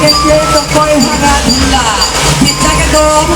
দেখে তো কই ভাঙা ধুলা চিন্তাকে দম